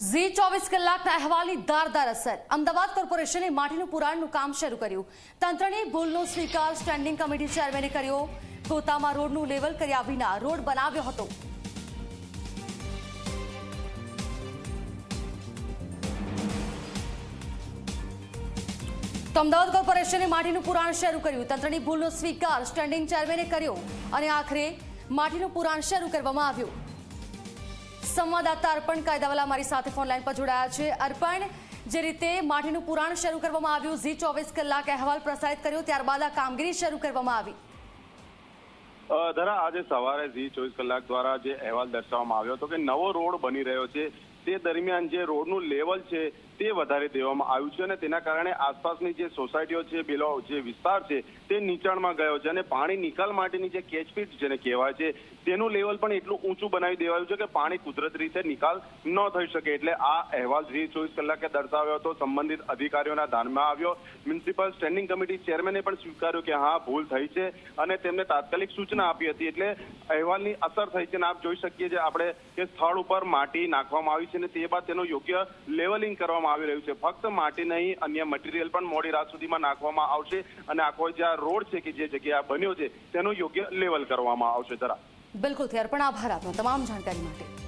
ઝી ચોવીસ કલાકના અહેવાલની ધારદાર અસર. અમદાવાદ કોર્પોરેશને માટીનું પુરાણનું કામ શરૂ કર્યું. તંત્રની ભૂલનો સ્વીકાર સ્ટેન્ડિંગ કમિટી ચેરમેને કર્યો. ગોતામાં રોડનું લેવલ કર્યા વિના રોડ બનાવ્યો હતો. તો અમદાવાદ કોર્પોરેશને માટીનું પુરાણ શરૂ કર્યું. તંત્રની ભૂલનો સ્વીકાર સ્ટેન્ડિંગ ચેરમેને કર્યો. અને આખરે માટીનું પુરાણ શરૂ કરવામાં આવ્યું. સંવાદદાતા અર્પણ કાયદાવાલા મારી સાથે ફોન લાઈન પર જોડાયા છે. અર્પણ, જે રીતે માટીનું પુરાણ શરૂ કરવામાં આવ્યું, ઝી ચોવીસ કલાક અહેવાલ પ્રસારિત કર્યો, ત્યારબાદ આ કામગીરી શરૂ કરવામાં આવી. ધરા, આજે સવારે ઝી ચોવીસ કલાક દ્વારા જે અહેવાલ દર્શાવવામાં આવ્યો હતો કે નવો રોડ બની રહ્યો છે. તે દરમિયાન જે રોડનું લેવલ છે તે વધારે દેવામાં આવ્યું છે અને તેના કારણે આસપાસની જે સોસાયટીઓ છે પેલો જે વિસ્તાર છે તે નીચાણમાં ગયો છે અને પાણી નિકાલ માટેની જે કેચપીટ જેને કહેવાય છે, તેનું લેવલ પણ એટલું ઊંચું બનાવી દેવાયું છે કે પાણી કુદરતી રીતે નિકાલ ન થઈ શકે. એટલે આ અહેવાલ જે ચોવીસ કલાકે દર્શાવ્યો હતો. સંબંધિત અધિકારીઓના ધ્યાનમાં આવ્યો. મ્યુનિસિપલ સ્ટેન્ડિંગ કમિટી ચેરમેને પણ સ્વીકાર્યું કે હા, ભૂલ થઈ છે અને તેમને તાત્કાલિક સૂચના આપી હતી. એટલે અહેવાલની અસર થઈ છે અને આપ જોઈ શકીએ છીએ આપણે કે સ્થળ ઉપર માટી નાખવામાં આવી છે. અને તે બાદ તેનું યોગ્ય લેવલિંગ કરવામાં આવી રહ્યું છે. ફક્ત માટી નહીં, અન્ય મટીરિયલ પણ મોડી રાત સુધીમાં નાખવામાં આવશે અને આખો જે આ રોડ છે કે જે જગ્યા બન્યો છે, તેનું યોગ્ય લેવલ કરવામાં આવશે. જરા. બિલકુલથી પણ આભાર આપનો તમામ જાણકારી માટે.